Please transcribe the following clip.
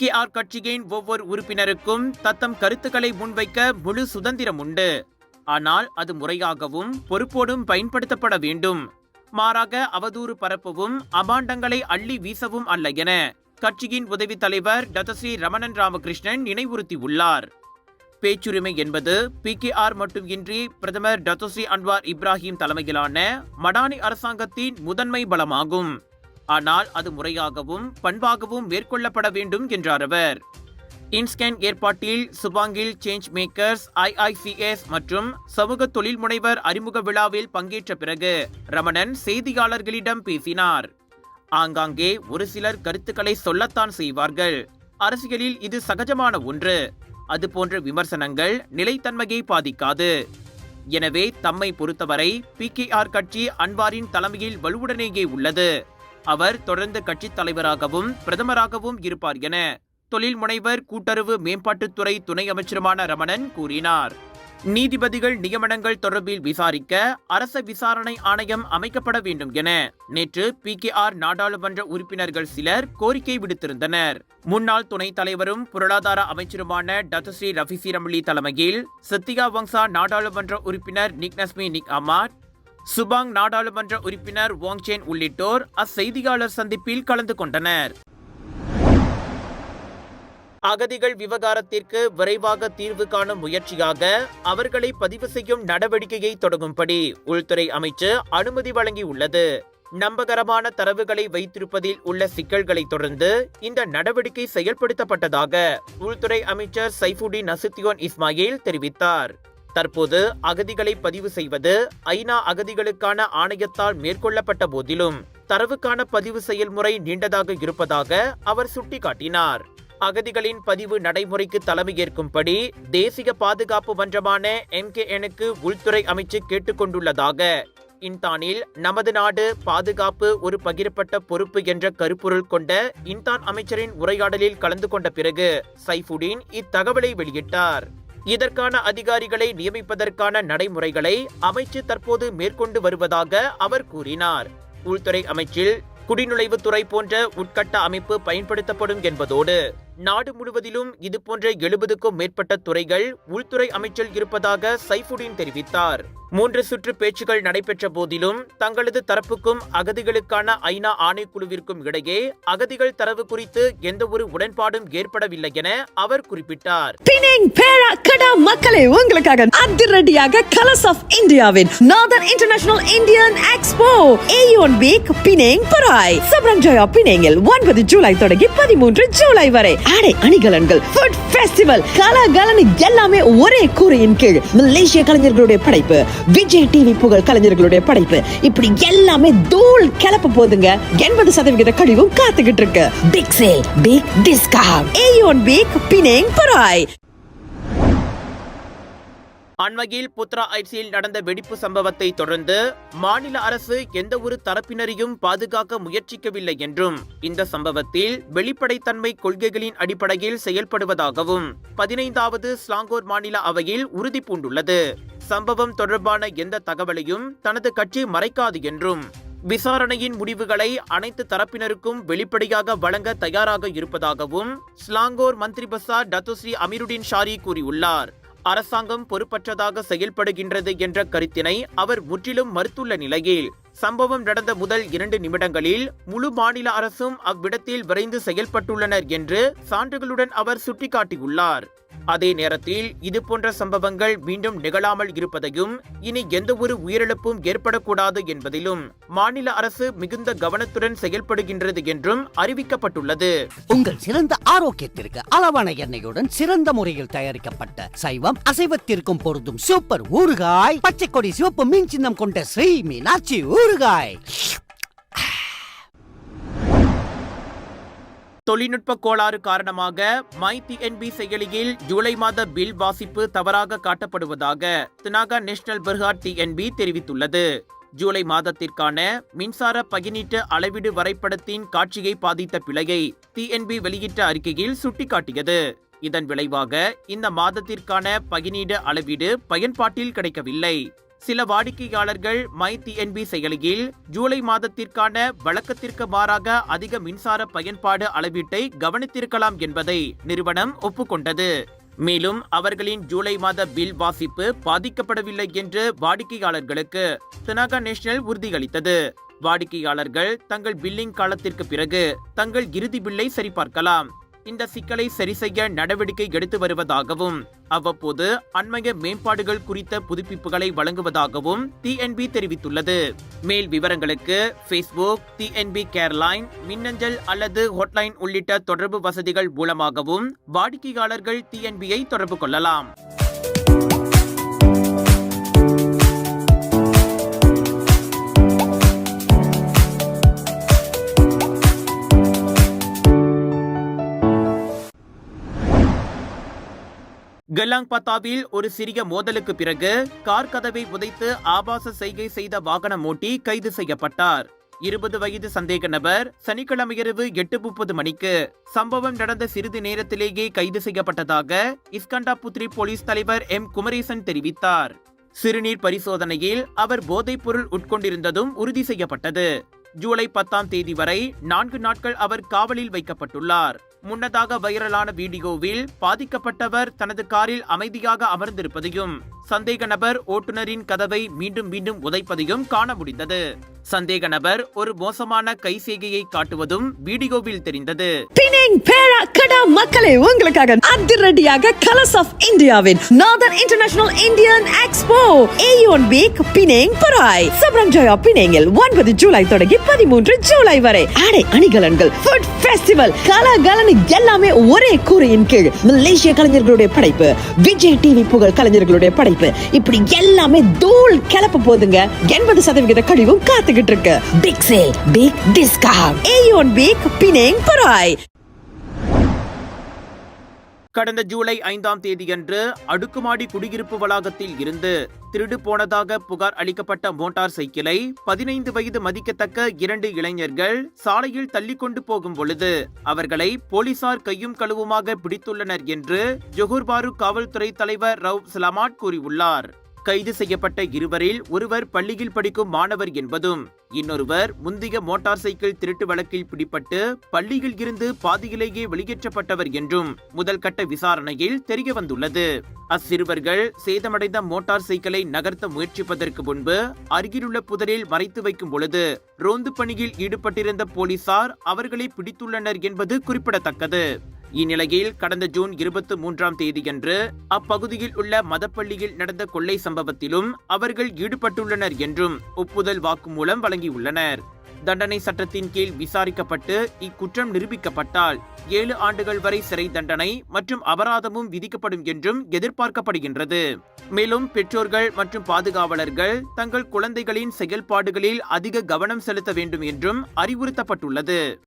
PKR கட்சியின் ஒவ்வொரு உறுப்பினருக்கும் தத்தம் கருத்துக்களை முன்வைக்க முழு சுதந்திரம் உண்டு. ஆனால் அது முறையாகவும் பொறுப்போடும் பயன்படுத்தப்பட வேண்டும். மாறாக அவதூறு பரப்பவும் அபாண்டங்களை அள்ளி வீசவும் அல்ல என கட்சியின் உதவித் தலைவர் டதஸ்ரீ ரமணன் ராமகிருஷ்ணன் நினைவுறுத்தியுள்ளார் பேச்சுரிமை என்பது பி பிகேஆர் மட்டுமின்றி பிரதமர் டத்தோஸ்ரீ அன்வார் இப்ராஹிம் தலைமையிலான மடானி அரசாங்கத்தின் முதன்மை பலமாகும். ஆனால் அது முறையாகவும் பண்பாகவும் மேற்கொள்ளப்பட வேண்டும் என்றார் அவர். இன்ஸ்கேன் ஏற்பாட்டில் சுபாங்கில் சேஞ்ச் மேக்கர்ஸ் ஐஐசிஎஸ் மற்றும் சமூக தொழில் முனைவர் அறிமுக விழாவில் பங்கேற்ற பிறகு ரமணன் செய்தியாளர்களிடம் பேசினார். ஆங்காங்கே ஒரு சிலர் கருத்துக்களை சொல்லத்தான் செய்வார்கள். அரசியலில் இது சகஜமான ஒன்று. அது போன்ற விமர்சனங்கள் நிலைத்தன்மையை பாதிக்காது. எனவே தம்மை பொறுத்தவரை பிகேஆர் கட்சி அன்வாரின் தலைமையில் வலுவுடனேயே உள்ளது. அவர் தொடர்ந்து கட்சித் தலைவராகவும் பிரதமராகவும் இருப்பார் என தொழில் முனைவர் கூட்டுறவு மேம்பாட்டுத்துறை துணை அமைச்சருமான ரமணன் கூறினார். நீதிபதிகள் நியமனங்கள் தொடர்பில் விசாரிக்க அரச விசாரணை ஆணையம் அமைக்கப்பட வேண்டும் என நேற்று பிகேஆர் நாடாளுமன்ற உறுப்பினர்கள் சிலர் கோரிக்கை விடுத்திருந்தனர். முன்னாள் துணைத் தலைவரும் பொருளாதார அமைச்சருமான டத்துஸ்ரீ ரஃபிசி ரமலி தலைமையில் சத்தியா வங்சா நாடாளுமன்ற உறுப்பினர் நிக்னஸ்மி நிக் அமாட் சுபாங் நாடாளுமன்ற உறுப்பினர் வாங்சேன் உள்ளிட்டோர் அச்செய்தியாளர் சந்திப்பில் கலந்து கொண்டனர். அகதிகள் விவகாரத்திற்கு விரைவாக தீர்வு காணும் முயற்சியாக அவர்களை பதிவு செய்யும் நடவடிக்கையை தொடங்கும்படி உள்துறை அமைச்சு அனுமதி வழங்கியுள்ளது. நம்பகரமான தரவுகளை வைத்திருப்பதில் உள்ள சிக்கல்களை தொடர்ந்து இந்த நடவடிக்கை செயல்படுத்தப்பட்டதாக உள்துறை அமைச்சர் சைஃபுடின் நசுத்தியோன் இஸ்மாயில் தெரிவித்தார். தற்போது அகதிகளை பதிவு செய்வது ஐநா அகதிகளுக்கான ஆணையத்தால் மேற்கொள்ளப்பட்ட போதிலும் தரவுக்கான பதிவு செயல்முறை நீண்டதாக இருப்பதாக அவர் சுட்டிக்காட்டினார். அகதிகளின் பதிவு நடைமுறைக்கு தலைமையேற்கும்படி தேசிய பாதுகாப்பு மன்றமான எம்கேஎனுக்கு உள்துறை அமைச்சு கேட்டுக்கொண்டுள்ளதாக இன்தானில் நமது நாடு பாதுகாப்பு ஒரு பகிரப்பட்ட பொறுப்பு என்ற கருப்பொருள் கொண்ட இன்தான் அமைச்சரின் உரையாடலில் கலந்து கொண்ட பிறகு சைஃபுடீன் இத்தகவலை வெளியிட்டார். இதற்கான அதிகாரிகளை நியமிப்பதற்கான நடைமுறைகளை அமைச்சு தற்போது மேற்கொண்டு வருவதாக அவர் கூறினார். உள்துறை அமைச்சில் குடிநுழைவுத்துறை போன்ற உட்கட்ட அமைப்பு பயன்படுத்தப்படும் என்பதோடு நாடு முழுவதிலும் இதுபோன்ற எழுபதுக்கும் மேற்பட்ட துறைகள் உள்துறை அமைச்சில் இருப்பதாக சைஃபுடின் தெரிவித்தார். மூன்று சுற்று பேச்சுகள் நடைபெற்ற போதிலும் தங்களது தரப்புக்கும் அகதிகளுக்கான ஐநா ஆணைக்குழுவிற்கும் இடையே அகதிகள் தரவு குறித்து எந்த ஒரு உடன்பாடும் ஏற்படவில்லை என அவர் குறிப்பிட்டார். பினிங் கடா மக்களே உங்களுக்காக அதிரடியாக கலர்ஸ் ஆஃப் இந்தியாவின் northern international Indian expo Aeon Big Penang Prai Seberang Jaya பினேங்கில் ஒன்பது ஜூலை தொடங்கி பதிமூன்று ஜூலை வரை ஆடை அணிகலன்கள் ஃபுட் ஃபெஸ்டிவல் கலகலனு எல்லாமே ஒரே கூரையின் கீழ். மலேசிய கலைஞர்களுடைய படைப்பு விஜய் டிவி புகழ் கலைஞர்களுடைய படைப்பு. இப்படி எல்லாமே தூள் கிளப்ப போதுங்க. எண்பது சதவிகித கழிவும் காத்துக்கிட்டு இருக்கு. Big sale big discount Aeon Big Penang Prai அண்மையில் புத்ரா ஐட்ஸில் நடந்த வெடிப்பு சம்பவத்தை தொடர்ந்து மாநில அரசு எந்த ஒரு தரப்பினரையும் பாதுகாக்க முயற்சிக்கவில்லை என்றும் இந்த சம்பவத்தில் வெளிப்படைத்தன்மை கொள்கைகளின் அடிப்படையில் செயல்படுவதாகவும் பதினைந்தாவது ஸ்லாங்கோர் மாநில அவையில் உறுதி பூண்டுள்ளது சம்பவம் தொடர்பான எந்த தகவலையும் தனது கட்சி மறைக்காது என்றும் விசாரணையின் முடிவுகளை அனைத்து தரப்பினருக்கும் வெளிப்படையாக வழங்க தயாராக இருப்பதாகவும் ஸ்லாங்கோர் மந்திரி பசார் டத்துஸ்ரீ அமீருடின் ஷாரி கூறியுள்ளார். அரசாங்கம் பொறுப்பற்றதாக செயல்படுகின்றது என்ற கருத்தினை அவர் முற்றிலும் மறுத்துள்ள நிலையில் சம்பவம் நடந்த முதல் இரண்டு நிமிடங்களில் முழு மாநில அரசும் அவ்விடத்தில் விரைந்து செயல்பட்டுள்ளனர் என்று சான்றுகளுடன் அவர் சுட்டிக்காட்டியுள்ளார். அதே நேரத்தில் இதுபோன்ற சம்பவங்கள் மீண்டும் நிகழாமல் இருப்பதையும் இனி எந்தவொரு உயிரிழப்பும் ஏற்படக்கூடாது என்பதிலும் மாநில அரசு மிகுந்த கவனத்துடன் செயல்படுகின்றது என்றும் அறிவிக்கப்பட்டுள்ளது. உங்கள் சிறந்த ஆரோக்கியத்திற்கு அளவான எண்ணெயுடன் சிறந்த முறையில் தயாரிக்கப்பட்ட சைவம் அசைவத்திற்கும் பொருந்தும் சூப்பர் ஊறுகாய் பச்சை கொடி சிவப்பு மீன் சின்னம் கொண்ட ஸ்ரீ மீனாட்சி ஊறுகாய். தொழில்நுட்ப கோளாறு காரணமாக மை டிஎன்பி செயலியில் ஜூலை மாத பில் வாசிப்பு தவறாக காட்டப்படுவதாக தினாகா நேஷனல் பெர்ஹாட் டிஎன்பி தெரிவித்துள்ளது. ஜூலை மாதத்திற்கான மின்சார பகினீட்டு அளவீடு வரைபடத்தின் காட்சியை பாதித்த பிழையை டிஎன்பி வெளியிட்ட அறிக்கையில் சுட்டிக்காட்டியது. இதன் விளைவாக இந்த மாதத்திற்கான பகினீடு அளவீடு பயன்பாட்டில் கிடைக்கவில்லை. சில வாடிக்கையாளர்கள் மை டிஎன்பி செயலியில் ஜூலை மாதத்திற்கான வழக்கத்திற்கு மாறாக அதிக மின்சார பயன்பாடு அளவீட்டை கவனித்திருக்கலாம் என்பதை நிறுவனம் ஒப்புக்கொண்டது. மேலும் அவர்களின் ஜூலை மாத பில் வாசிப்பு பாதிக்கப்படவில்லை என்று வாடிக்கையாளர்களுக்கு தினாகா நேஷனல் உறுதியளித்தது. வாடிக்கையாளர்கள் தங்கள் பில்லிங் காலத்திற்கு பிறகு தங்கள் இறுதி பில்லை சரிபார்க்கலாம். இந்த சிக்கலை சரி செய்ய நடவடிக்கை எடுத்து வருவதாகவும் அவ்வப்போது அண்மைய மேம்பாடுகள் குறித்த புதுப்பிப்புகளை வழங்குவதாகவும் டிஎன்பி தெரிவித்துள்ளது. மேல் விவரங்களுக்கு ஃபேஸ்புக் டிஎன்பி கேர்லைன் மின்னஞ்சல் அல்லது ஹோட்லைன் உள்ளிட்ட தொடர்பு வசதிகள் மூலமாகவும் வாடிக்கையாளர்கள் டிஎன்பியை தொடர்பு கொள்ளலாம். கெலாங் பத்தாவில் ஒரு சிறிய மோதலுக்கு பிறகு கார் கதவை உதைத்து ஆபாச செய்கை செய்த வாகனம் ஓட்டி கைது செய்யப்பட்டார். இருபது வயது சந்தேக நபர் சனிக்கிழமையரவு எட்டு முப்பது மணிக்கு சம்பவம் நடந்த சிறிது நேரத்திலேயே கைது செய்யப்பட்டதாக இஸ்கண்டா புத்ரி போலீஸ் தலைவர் எம். குமரேசன் தெரிவித்தார். சிறுநீர் பரிசோதனையில் அவர் போதைப்பொருள் உட்கொண்டிருந்ததும் உறுதி செய்யப்பட்டது. ஜூலை பத்தாம் தேதி வரை நான்கு நாட்கள் அவர் காவலில் வைக்கப்பட்டுள்ளார். முன்னதாக வைரலான வீடியோவில் பாதிக்கப்பட்டவர் தனது காரில் அமைதியாக அமர்ந்திருப்பதையும் சந்தேக நபர் ஓட்டுநரின் கதவை மீண்டும் மீண்டும் உதைப்பதையும் காண முடிந்தது. சந்தேக நபர் ஒரு மோசமான கைசேகையை காட்டுவதும் வீடியோவில் தெரிந்தது. பினிங் பேரா கடா மக்களே உங்களுக்காக அதிரடியாக கலர்ஸ் ஆஃப் இந்தியாவின் northern international Indian expo Aeon week Penang Prai Seberang Jaya பினேங்கில் ஒன்பது ஜூலை தொடங்கி பதிமூன்று ஜூலை வரை. ஆடை அணிகலன்கள் ஃபுட் ஃபெஸ்டிவல் கலகலனு எல்லாமே ஒரே கூரையின் கீழ். மலேசிய கலைஞர்களுடைய படைப்பு விஜய் டிவி புகழ் கலைஞர்களுடைய படைப்பு. இப்படி எல்லாமே தூள் கிளப்ப போதுங்க. எண்பது சதவிகித கழிவும் காத்துக்கிட்டு இருக்கு. Big sale big discount Aeon big Penang Prai கடந்த ஜூலை ஐந்தாம் தேதியன்று அடுக்குமாடி குடியிருப்பு வளாகத்தில் இருந்து திருடு போனதாக புகார் அளிக்கப்பட்ட மோட்டார் சைக்கிளை பதினைந்து வயது மதிக்கத்தக்க இரண்டு இளைஞர்கள் சாலையில் தள்ளிக் கொண்டு போகும் பொழுது அவர்களை போலீசார் கையும் களவுமாக பிடித்துள்ளனர் என்று ஜொஹூர்பாரு காவல்துறை தலைவர் ரவ் சலாமாட் கூறியுள்ளார். கைது செய்யப்பட்ட இருவரில் ஒருவர் பள்ளியில் படிக்கும் மாணவர் என்பதும் இன்னொருவர் முந்தைய மோட்டார் சைக்கிள் திருட்டு வழக்கில் பிடிபட்டு பள்ளியில் இருந்து பாதியிலேயே வெளியேற்றப்பட்டவர் என்றும் முதல் கட்ட விசாரணையில் தெரிய வந்துள்ளது. அச்சிறுவர்கள் சேதமடைந்த மோட்டார் சைக்கிளை நகர்த்த முயற்சிப்பதற்கு முன்பு அருகிலுள்ள புதரில் மறைத்து வைக்கும் பொழுது ரோந்து பணியில் ஈடுபட்டிருந்த போலீசார் அவர்களை பிடித்துள்ளனர் என்பது குறிப்பிடத்தக்கது. இந்நிலையில் கடந்த ஜூன் இருபத்தி மூன்றாம் தேதியன்று அப்பகுதியில் உள்ள மதப்பள்ளியில் நடந்த கொள்ளை சம்பவத்திலும் அவர்கள் ஈடுபட்டுள்ளனர் என்றும் ஒப்புதல் வாக்குமூலம் வழங்கியுள்ளனர். தண்டனை சட்டத்தின் கீழ் விசாரிக்கப்பட்டு இக்குற்றம் நிரூபிக்கப்பட்டால் ஏழு ஆண்டுகள் வரை சிறை தண்டனை மற்றும் அபராதமும் விதிக்கப்படும் என்றும் எதிர்பார்க்கப்படுகின்றது. மேலும் பெற்றோர்கள் மற்றும் பாதுகாவலர்கள் தங்கள் குழந்தைகளின் செயல்பாடுகளில் அதிக கவனம் செலுத்த வேண்டும் என்றும் அறிவுறுத்தப்பட்டுள்ளது.